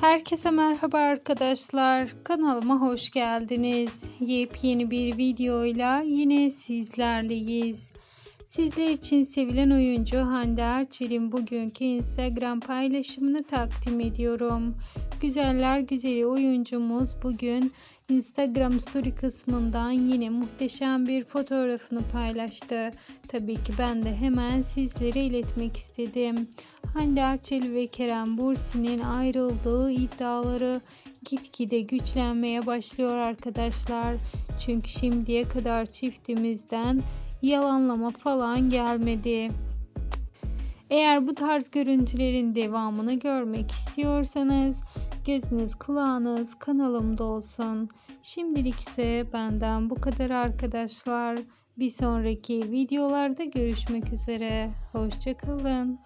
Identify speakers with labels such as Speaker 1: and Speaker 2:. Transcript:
Speaker 1: Herkese merhaba arkadaşlar. Kanalıma hoş geldiniz. Yepyeni bir videoyla yine sizlerleyiz. Sizler için sevilen oyuncu Hande Erçel'in bugünkü Instagram paylaşımını takdim ediyorum. Güzeller güzeli oyuncumuz bugün Instagram story kısmından yine muhteşem bir fotoğrafını paylaştı. Tabii ki ben de hemen sizlere iletmek istedim. Hande Erçel ve Kerem Bursi'nin ayrıldığı iddiaları gitgide güçlenmeye başlıyor arkadaşlar. Çünkü şimdiye kadar çiftimizden yalanlama falan gelmedi. Eğer bu tarz görüntülerin devamını görmek istiyorsanız gözünüz kulağınız kanalımda olsun. Şimdilik ise benden bu kadar arkadaşlar. Bir sonraki videolarda görüşmek üzere. Hoşçakalın.